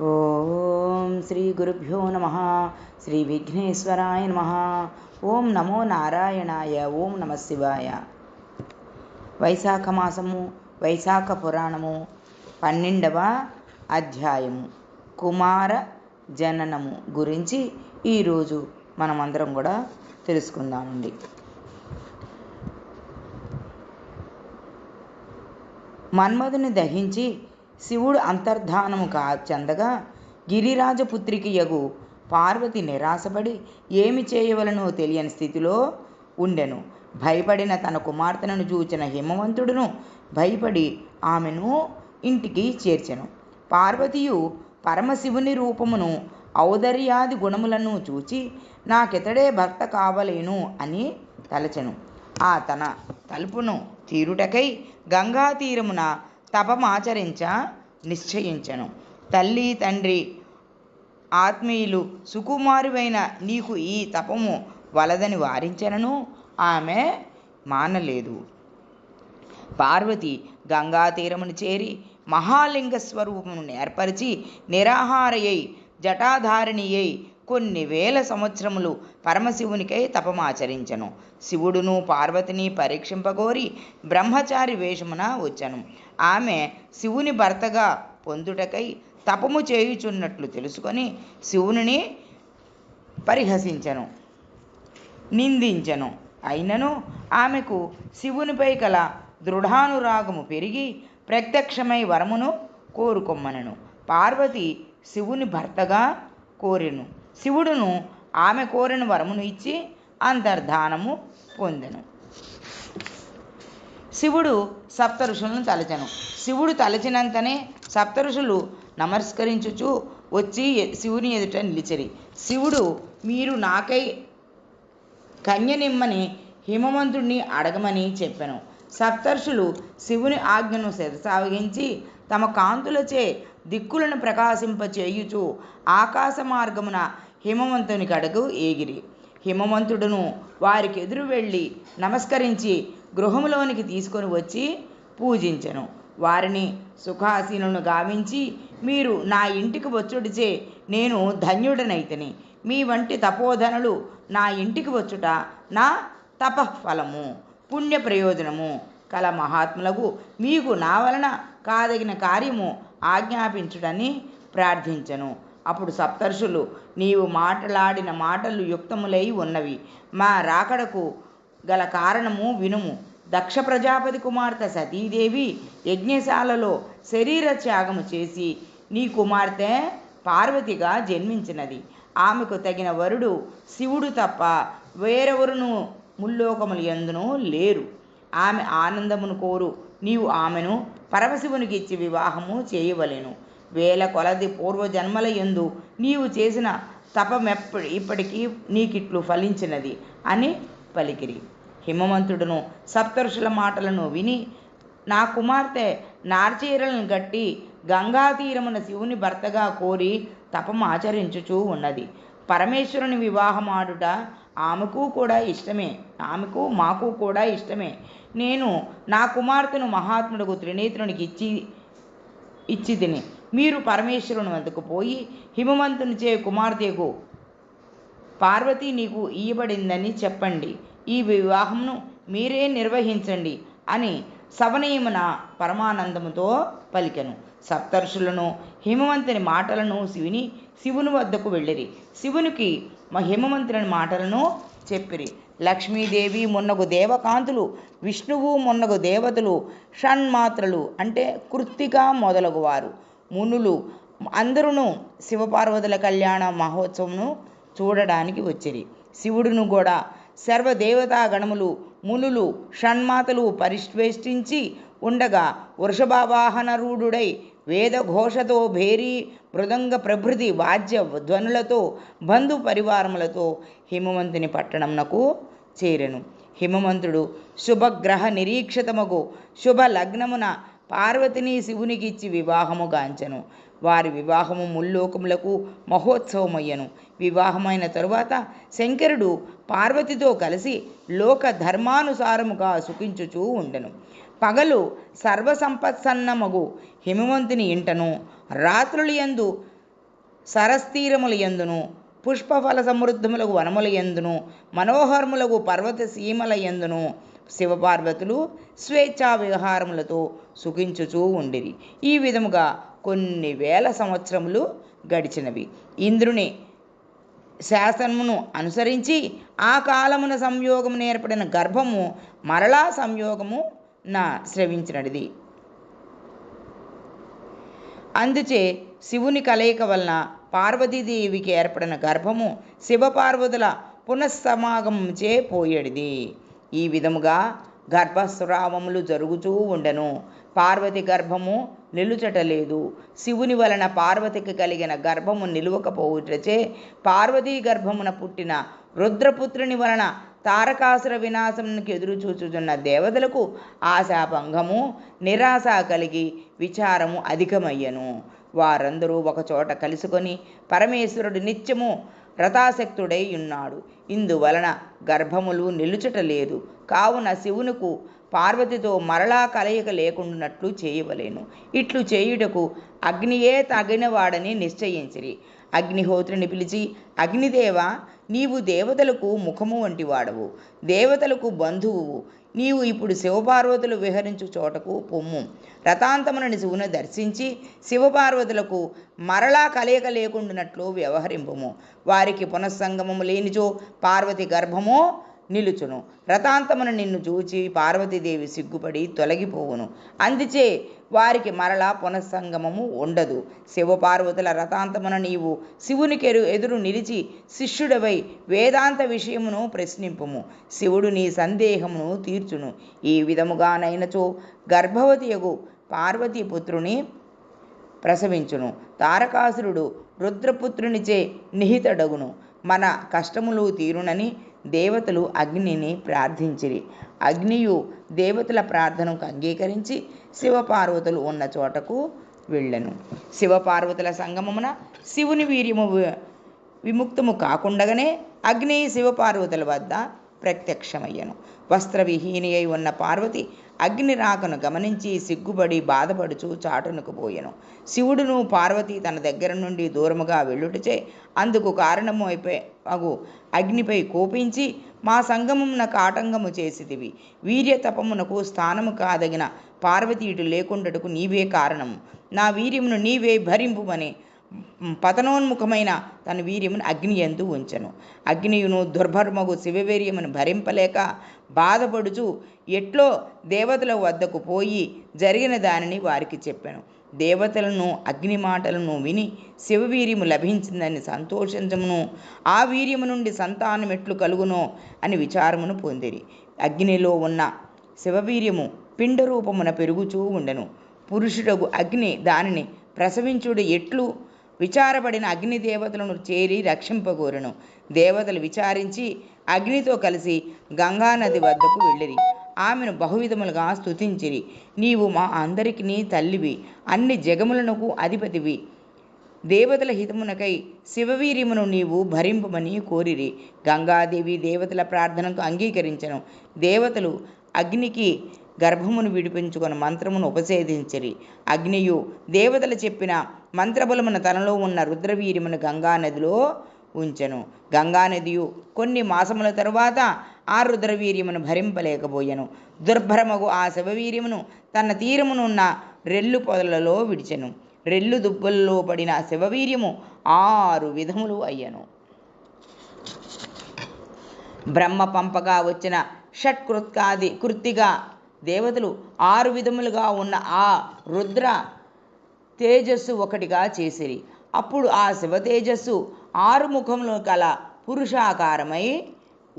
ఓం శ్రీ గురుభ్యో నమ. శ్రీ విఘ్నేశ్వరాయ నమ. ఓం నమో నారాయణాయ. ఓం నమ శివాయ. వైశాఖ మాసము వైశాఖ పురాణము పన్నెండవ అధ్యాయము కుమార జననము గురించి ఈరోజు మనమందరం కూడా తెలుసుకుందామండి. మన్మధుని దహించి శివుడు అంతర్ధానము కా చెందగా గిరిరాజపుత్రికి యగు. పార్వతి నిరాశపడి ఏమి చేయవలనో తెలియని స్థితిలో ఉండెను. భయపడిన తన కుమార్తెను చూచిన హిమవంతుడును భయపడి ఆమెను ఇంటికి చేర్చెను. పార్వతియు పరమశివుని రూపమును ఔదర్యాది గుణములను చూచి నాకితడే భర్త కావలేను అని తలచెను. ఆ తన తలుపును తీరుటకై గంగా తీరమున తపమాచరించ నిశ్చయించను. తల్లి తండ్రి ఆత్మీయులు సుకుమారువైన నీకు ఈ తపము వలదని వారించనను. ఆమె మానలేదు. పార్వతి గంగా తీరమును చేరి మహాలింగ స్వరూపమును ఏర్పరిచి నిరాహారయ్యై జటాధారిణియై కొన్ని వేల సంవత్సరములు పరమశివునికై తపమాచరించను. శివుడును పార్వతిని పరీక్షింపగోరి బ్రహ్మచారి వేషమున వచ్చను. ఆమె శివుని భర్తగా పొందుటకై తపము చేయుచున్నట్లు తెలుసుకొని శివుని పరిహసించను నిందించను. అయినను ఆమెకు శివునిపై కల దృఢానురాగము పెరిగి ప్రత్యక్షమై వరమును కోరుకొమ్మనను. పార్వతి శివుని భర్తగా కోరెను. శివుడును ఆమె కోరిన వరమును ఇచ్చి అంతర్ధానము పొందెను. శివుడు సప్త ఋషులను తలచను. శివుడు తలచినంతనే సప్త ఋషులు నమస్కరించుచు వచ్చి శివుని ఎదుట నిలిచిరి. శివుడు మీరు నాకై కన్యనిమ్మని హిమవంతుడిని అడగమని చెప్పాను సప్తర్షులు శివుని ఆజ్ఞను శిరసావగించి తమ కాంతులచే దిక్కులను ప్రకాశింపచేయుచు ఆకాశ మార్గమున హిమవంతుని కడకు ఏగిరి. హిమవంతుడును వారికి ఎదురు వెళ్ళి నమస్కరించి గృహంలోనికి తీసుకొని వచ్చి పూజించను. వారిని సుఖాసీనులను గావించి మీరు నా ఇంటికి వచ్చుడిచే నేను ధన్యుడనైతని. మీ వంటి తపోధనులు నా ఇంటికి వచ్చుట నా తపఫలము పుణ్య ప్రయోజనము. కల మహాత్ములకు మీకు నా వలన కాదగిన కార్యము ఆజ్ఞాపించుడని ప్రార్థించను. అప్పుడు సప్తర్షులు నీవు మాట్లాడిన మాటలు యుక్తములై ఉన్నవి. మా రాకడకు గల కారణము వినుము. దక్ష ప్రజాపతి కుమార్తె సతీదేవి యజ్ఞశాలలో శరీర త్యాగము చేసి నీ కుమార్తె పార్వతిగా జన్మించినది. ఆమెకు తగిన వరుడు శివుడు తప్ప వేరెవరును ముల్లోకములు ఎందునూ లేరు. ఆమె ఆనందమును కోరు. నీవు ఆమెను పరమశివునికి ఇచ్చి వివాహము చేయవలెను. వేల కొలది పూర్వజన్మల ఎందు నీవు చేసిన తపమెప్పటి ఇప్పటికీ నీకిట్లు ఫలించినది అని పలికిరి. హిమవంతుడును సప్తరుషుల మాటలను విని నా కుమార్తె నార్చీరలను గట్టి గంగా తీరమున శివుని భర్తగా కోరి తపం ఆచరించుచూ ఉన్నది. పరమేశ్వరుని వివాహమాడుట ఆమెకు కూడా ఇష్టమే ఆమెకు మాకు కూడా ఇష్టమే. నేను నా కుమార్తెను మహాత్ముడుకు త్రినేత్రునికి ఇచ్చి ఇచ్చి తిని మీరు పరమేశ్వరుని వద్దకు పోయి హిమవంతునిచే కుమార్తెకు పార్వతి నీకు ఇయ్యబడిందని చెప్పండి. ఈ వివాహంను మీరే నిర్వహించండి అని సవనీయమున పరమానందముతో పలికెను. సప్తర్షులను హిమవంతుని మాటలను శివుని శివుని వద్దకు వెళ్ళిరి. శివునికి మా హిమవంతుని మాటలను చెప్పిరి. లక్ష్మీదేవి మొన్నగు దేవకాంతులు విష్ణువు మొన్నగు దేవతలు షణ్మాత్రలు అంటే కృత్తిక మొదలగువారు. మునులు అందరూ శివపార్వతుల కళ్యాణ మహోత్సవంను చూడడానికి వచ్చిరి. శివుడును కూడా సర్వదేవతా గణములు మునులు షణ్మాతలు పరిష్వేష్టించి ఉండగా వృషభావాహనరూఢుడై వేదఘోషతో భేరీ మృదంగ ప్రభృతి వాద్య ధ్వనులతో బంధు పరివారములతో హిమవంతుని పట్టణంనకు చేరెను. హిమవంతుడు శుభగ్రహ నిరీక్షితమగు శుభ లగ్నమున పార్వతిని శివునికిచ్చి వివాహము గాంచెను. వారి వివాహము ముల్లోకములకు మహోత్సవమయ్యను. వివాహమైన తరువాత శంకరుడు పార్వతితో కలిసి లోక ధర్మానుసారముగా సుఖించుచూ ఉండెను. పగలు సర్వసంపత్సన్నమగు హిమవంతుని ఇంటను. రాత్రులు యందు సరస్తీరముల యందును పుష్పఫల సమృద్ధములకు వనముల యందును మనోహరములకు పర్వత సీమల యందును శివపార్వతులు స్వేచ్ఛా విహారములతో సుఖించుచూ ఉండిరి. ఈ విధముగా కొన్ని వేల సంవత్సరములు గడిచినవి. ఇంద్రుని శాసనమును అనుసరించి ఆ కాలమున సంయోగము ఏర్పడిన గర్భము మరలా సంయోగము నా స్రవించినది అందుచే శివుని కలయిక వలన పార్వతీదేవికి ఏర్పడిన గర్భము శివపార్వతుల పునఃసమాగమంచే పోయేడిది. ఈ విధముగా గర్భస్రావములు జరుగుతూ ఉండెను. పార్వతి గర్భము నిలుచటలేదు శివుని వలన పార్వతికి కలిగిన గర్భము నిలువకపోవుటచే పార్వతీ గర్భమున పుట్టిన రుద్రపుత్రుని వలన తారకాసుర వినాశమునికి ఎదురు చూచుచున్న దేవతలకు ఆశాభంగము నిరాశ కలిగి విచారము అధికమయ్యను. వారందరూ ఒకచోట కలుసుకొని పరమేశ్వరుడు నిత్యము రథాసక్తుడై ఉన్నాడు ఇందువలన గర్భములు నిలుచుటలేదు. కావున శివునకు పార్వతితో మరలా కలయిక లేకుండానట్లు చేయవలేను. ఇట్లు చేయుటకు అగ్నియే తగినవాడని నిశ్చయించిరి. అగ్నిహోత్రుని పిలిచి అగ్నిదేవ నీవు దేవతలకు ముఖము వంటి వాడవు దేవతలకు బంధువు నీవు ఇప్పుడు శివపార్వతులు విహరించు చోటకు పొమ్ము. రథాంతమునని శివును దర్శించి శివపార్వతులకు మరలా కలయిక లేకుండానట్లు వ్యవహరింపుము. వారికి పునఃసంగమము లేనిచో పార్వతి గర్భము నిలుచును. రథాంతమున నిన్ను చూచి పార్వతీదేవి సిగ్గుపడి తొలగిపోవును. అందుచే వారికి మరలా పునఃసంగమము ఉండదు. శివపార్వతుల రథాంతమున నీవు శివునికెరు ఎదురు నిలిచి శిష్యుడవై వేదాంత విషయమును ప్రశ్నింపుము. శివుడు నీ సందేహమును తీర్చును. ఈ విధముగానైనచో గర్భవతియగు పార్వతీపుత్రుని ప్రసవించును. తారకాసురుడు రుద్రపుత్రునిచే నిహితడగును. మన కష్టములు తీరునని దేవతలు అగ్నిని ప్రార్థించిరి. అగ్నియు దేవతల ప్రార్థనకు అంగీకరించి శివపార్వతులు ఉన్న చోటకు వెళ్ళను. శివపార్వతుల సంగమమున శివుని వీర్యము విముక్తము కాకుండగానే అగ్ని శివపార్వతుల వద్ద ప్రత్యక్షమయ్యను. వస్త్రవిహీని అయి ఉన్న పార్వతి అగ్ని రాకను గమనించి సిగ్గుపడి బాధపడుచు చాటునకు పోయెను. శివుడును పార్వతి తన దగ్గర నుండి దూరముగా వెళ్ళుటచే అందుకు కారణము అయిపోయి అగు అగ్నిపై కోపించి మా సంగమమున కాటంగము చేసిదివి వీర్య తపమునకు స్థానము కాదగిన పార్వతి ఇటు లేకుండటకు నీవే కారణము. నా వీర్యమును నీవే భరింపుమని పతనోన్ముఖమైన తన వీర్యమును అగ్ని ఎందు ఉంచెను. అగ్నియును దుర్భర్మగు శివవీర్యమును భరింపలేక బాధపడుచు ఎట్లో దేవతల వద్దకు పోయి జరిగిన దానిని వారికి చెప్పాను. దేవతలను అగ్ని మాటలను విని శివవీర్యము లభించిందని సంతోషించమును. ఆ వీర్యము నుండి సంతానం ఎట్లు కలుగునో అని విచారమును పొందిరి. అగ్నిలో ఉన్న శివవీర్యము పిండ రూపమున పెరుగుచూ ఉండెను. పురుషుడగు అగ్ని దానిని ప్రసవించుడు ఎట్లు విచారపడిన అగ్ని దేవతలను చేరి రక్షింపగోరును. దేవతలు విచారించి అగ్నితో కలిసి గంగానది వద్దకు వెళ్ళిరి. ఆమెను బహువిధములుగా స్తుతించిరి. నీవు మా అందరికీ తల్లివి. అన్ని జగములకు అధిపతివి. దేవతల హితమునకై శివవీర్యమును నీవు భరింపమని కోరిరి. గంగాదేవి దేవతల ప్రార్థనకు అంగీకరించను. దేవతలు అగ్నికి గర్భమును విడిపించుకొని మంత్రమును ఉపసేదించిరి. అగ్నియు దేవతలు చెప్పిన మంత్రబలమున తనలో ఉన్న రుద్రవీర్యమును గంగానదిలో ఉంచెను. గంగానదియు కొన్ని మాసముల తరువాత ఆ రుద్రవీర్యమును భరింపలేకపోయెను. దుర్భరమగు ఆ శివవీర్యమును తన తీరమునున్న రెల్లు పొదలలో విడిచెను. రెల్లు దుబ్బల్లో పడిన శివవీర్యము ఆరు విధములు అయ్యను. బ్రహ్మ పంపగా వచ్చిన షట్కృత్కాది కృత్తిగా దేవతలు ఆరు విధములుగా ఉన్న ఆ రుద్ర తేజస్సు ఒకటిగా చేసిరి. అప్పుడు ఆ శివ తేజస్సు ఆరు ముఖములు కల పురుషాకారమై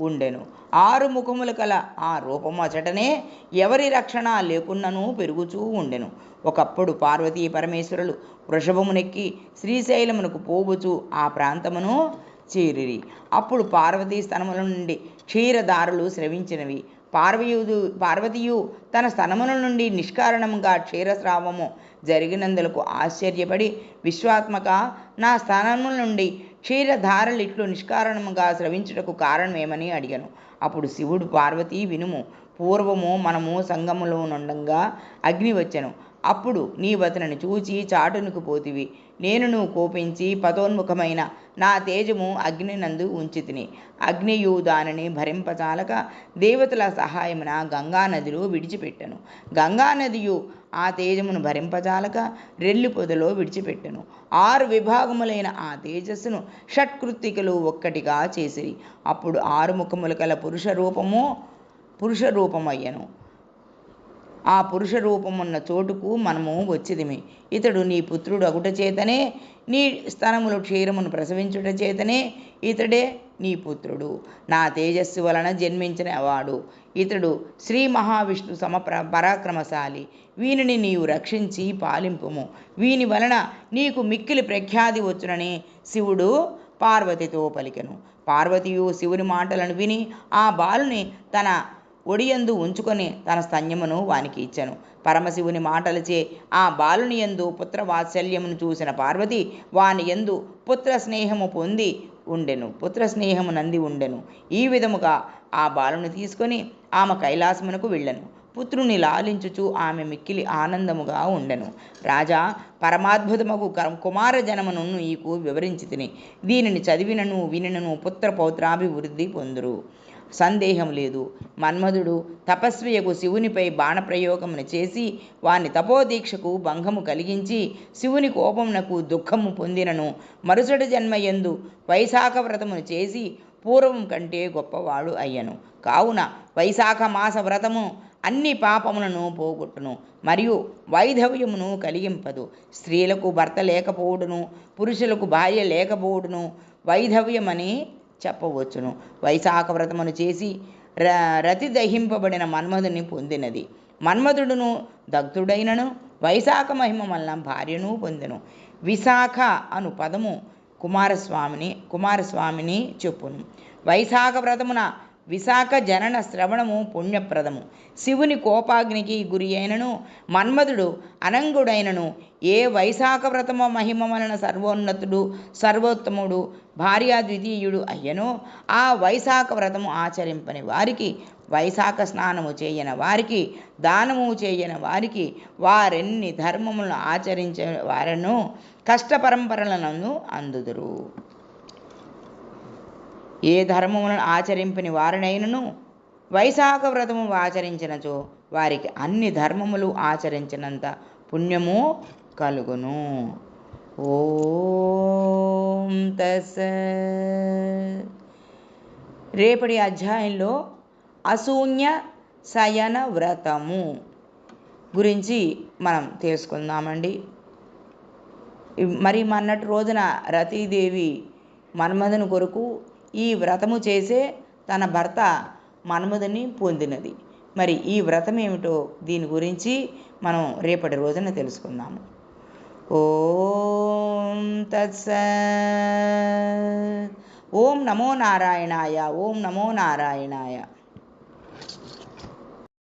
ఉండెను. ఆరు ముఖములు కల ఆ రూపమచటనే ఎవరి రక్షణ లేకున్నను పెరుగుచూ ఉండెను. ఒకప్పుడు పార్వతీ పరమేశ్వరులు వృషభమునెక్కి శ్రీశైలమునకు పోవచ్చు ఆ ప్రాంతమును చేరిరి. అప్పుడు పార్వతీ స్థనముల నుండి క్షీరదారులు స్రవించినవి పార్వయుడు పార్వతీయు తన స్థనముల నుండి నిష్కారణంగా క్షీరస్రావము జరిగినందులకు ఆశ్చర్యపడి విశ్వాత్మక నా స్థానముల నుండి క్షీరధారలిట్లు నిష్కారణముగా స్రవించుటకు కారణమేమని అడిగాను. అప్పుడు శివుడు పార్వతి వినుము. పూర్వము మనము సంగములో నుండగా అగ్ని వచ్చెను అప్పుడు నీవతనని చూచి చాటునకు పోతివి. నేనును కోపించి పతోన్ముఖమైన నా తేజము అగ్నినందు ఉంచితిని. అగ్నియు దానిని భరింపచాలక దేవతల సహాయమున గంగానదిలో విడిచిపెట్టను. గంగానదియు ఆ తేజమును భరింపజాలక రెల్లి పొదలో విడిచిపెట్టెను. ఆరు విభాగములైన ఆ తేజస్సును షట్కృత్తికలు ఒక్కటిగా చేసిరి. అప్పుడు ఆరు ముఖములు కల పురుష రూపము పురుష రూపమయ్యను ఆ పురుష రూపమున్న చోటుకు మనము వచ్చిదిమి. ఇతడు నీ పుత్రుడు అగుట చేతనే నీ స్థనములు క్షీరమును ప్రసవించుట చేతనే ఇతడే నీ పుత్రుడు. నా తేజస్సు వలన జన్మించిన వాడు. ఇతడు శ్రీ మహావిష్ణు సమ పరాక్రమశాలి. వీనిని నీవు రక్షించి పాలింపుము. వీని వలన నీకు మిక్కిలి ప్రఖ్యాతి వచ్చునని శివుడు పార్వతితో పలికెను. పార్వతియు శివుని మాటలను విని ఆ బాలుని తన ఒడియందు ఉంచుకొని తన స్తన్యమును వానికి ఇచ్చెను. పరమశివుని మాటలచే ఆ బాలుని యందు పుత్ర వాత్సల్యమును చూసిన పార్వతి వాని యందు పుత్ర స్నేహము పొంది ఉండెను. పుత్ర స్నేహము నంది ఉండెను. ఈ విధముగా ఆ బాలుని తీసుకొని ఆమె కైలాసమునకు వెళ్ళను. పుత్రుని లాలించుచు ఆమె మిక్కిలి ఆనందముగా ఉండెను. రాజా పరమాద్భుతమగు కుమార జనమును నీకు వివరించి తిని దీనిని చదివినను వినినను పుత్ర పౌత్రాభివృద్ధి పొందురు. సందేహం లేదు. మన్మధుడు తపస్వియకు శివునిపై బాణప్రయోగమును చేసి వాని తపోదీక్షకు భంగము కలిగించి శివుని కోపమునకు దుఃఖము పొందినను. మరుసటి జన్మయందు వైశాఖ వ్రతమును చేసి పూర్వం కంటే గొప్పవాడు అయ్యను. కావున వైశాఖ మాస వ్రతము అన్ని పాపములను పోగొట్టును మరియు వైధవ్యమును కలిగింపదు. స్త్రీలకు భర్త లేకపోవుడును పురుషులకు భార్య లేకపోవుడును వైధవ్యమని చెప్పవచ్చును. వైశాఖ వ్రతమును చేసి ర రతి దహింపబడిన మన్మధుని పొందినది. మన్మధుడును దగ్ధుడైనను వైశాఖ మహిమ వల్ల భార్యను పొందెను. విశాఖ అను పదము కుమారస్వామిని కుమారస్వామిని చెప్పును. వైశాఖ వ్రతమున విశాఖ జనన శ్రవణము పుణ్యప్రదము. శివుని కోపాగ్నికి గురి అయినను మన్మధుడు అనంగుడైనను ఏ వైశాఖ వ్రతమ మహిమ వలన సర్వోన్నతుడు సర్వోత్తముడు భార్యా ద్వితీయుడు అయ్యనో. ఆ వైశాఖ వ్రతము ఆచరింపని వారికి వైశాఖ స్నానము చేయని వారికి దానము చేయని వారికి వారెన్ని ధర్మములను ఆచరించే వారను కష్టపరంపరలను అందుదురు. ఏ ధర్మములను ఆచరింపని వారినైనను వైశాఖ వ్రతము ఆచరించినచో వారికి అన్ని ధర్మములు ఆచరించినంత పుణ్యము కలుగును. ఓం తస రేపటి అధ్యాయంలో అశూన్య శయన వ్రతము గురించి మనం తెలుసుకుందామండి. మరి మన్నటి రోజున రతీదేవి మన్మధుని కొరకు ఈ వ్రతము చేసే తన భర్త మన్మధుని పొందినది. మరి ఈ వ్రతం ఏమిటో దీని గురించి మనం రేపటి రోజున తెలుసుకుందాము. ఓం తత్స ఓం నమో నారాయణాయ ఓం నమో నారాయణాయ.